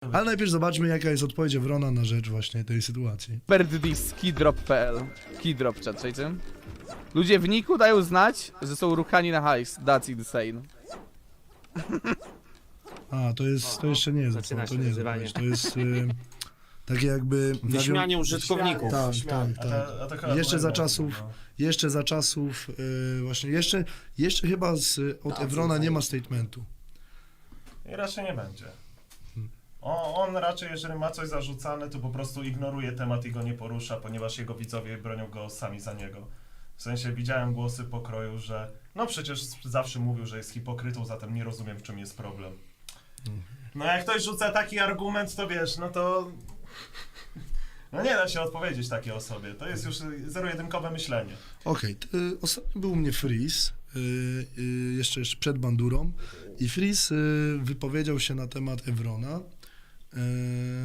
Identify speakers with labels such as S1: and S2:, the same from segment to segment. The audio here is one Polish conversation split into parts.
S1: Ale najpierw zobaczmy, jaka jest odpowiedź Wrona na rzecz właśnie tej sytuacji.
S2: Birdis keydrop.pl Keydrop chat, czajcie? Ludzie w niku dają znać, że są ruchani na hajs. That's insane.
S1: A, to jest, to jeszcze nie jest
S3: Zaczyna
S1: to
S3: się
S1: nie jest
S3: wyzywanie.
S1: odpowiedź, to jest y, takie jakby...
S3: Wyśmianie użytkowników.
S1: Tak, tak,
S4: A
S1: tak.
S4: a chyba
S1: Jeszcze za czasów,
S4: no.
S1: jeszcze za czasów, y, właśnie, jeszcze, jeszcze chyba z, od Evrona
S4: tak.
S1: nie ma statementu.
S4: I raczej nie będzie. O, on raczej, jeżeli ma coś zarzucane, to po prostu ignoruje temat i go nie porusza, ponieważ jego widzowie bronią go sami za niego. W sensie widziałem głosy pokroju, że no przecież zawsze mówił, że jest hipokrytą, zatem nie rozumiem w czym jest problem. No jak ktoś rzuca taki argument, to wiesz, no to... No nie da się odpowiedzieć takiej osobie. To jest już zero-jedynkowe myślenie.
S1: Okej, to, y, ostatnio był u mnie Freeze, y, y, jeszcze, jeszcze przed Bandurą i Freeze y, wypowiedział się na temat Evrona,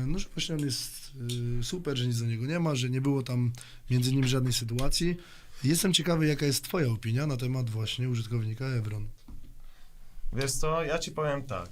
S1: no że właśnie on jest y, super, że nic do niego nie ma, że nie było tam między nim żadnej sytuacji. Jestem ciekawy, jaka jest twoja opinia na temat właśnie użytkownika Evron.
S4: Wiesz co, ja ci powiem tak.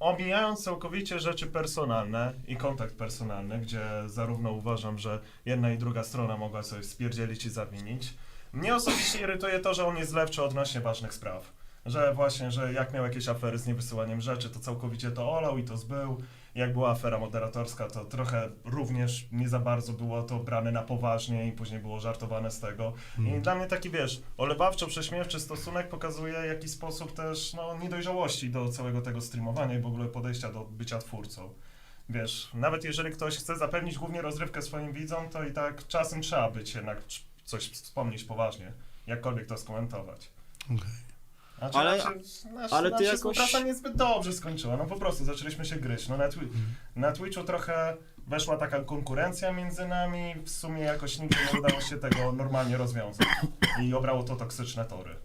S4: Omijając całkowicie rzeczy personalne i kontakt personalny, gdzie zarówno uważam, że jedna i druga strona mogła sobie spierdzielić i zawinić, mnie osobiście irytuje to, że on jest zlewczy odnośnie ważnych spraw. Że właśnie, że jak miał jakieś afery z niewysyłaniem rzeczy, to całkowicie to olał i to zbył. Jak była afera moderatorska, to trochę również nie za bardzo było to brane na poważnie i później było żartowane z tego. I dla mnie taki, wiesz, olewawczo-prześmiewczy stosunek pokazuje jakiś sposób też, no, niedojrzałości do całego tego streamowania i w ogóle podejścia do bycia twórcą. Wiesz, nawet jeżeli ktoś chce zapewnić głównie rozrywkę swoim widzom, to i tak czasem trzeba być jednak coś wspomnieć poważnie, jakkolwiek to skomentować.
S1: Okej.
S4: Znaczy,
S3: Ale-
S4: nasze, nasze,
S3: ale ty
S4: naша
S3: jakoś-
S4: współpraca niezbyt dobrze skończyła, no po prostu zaczęliśmy się gryźć. No na, twi- na Twitchu trochę weszła taka konkurencja między nami, w sumie jakoś nigdy nie udało się tego normalnie rozwiązać i obrało to toksyczne tory.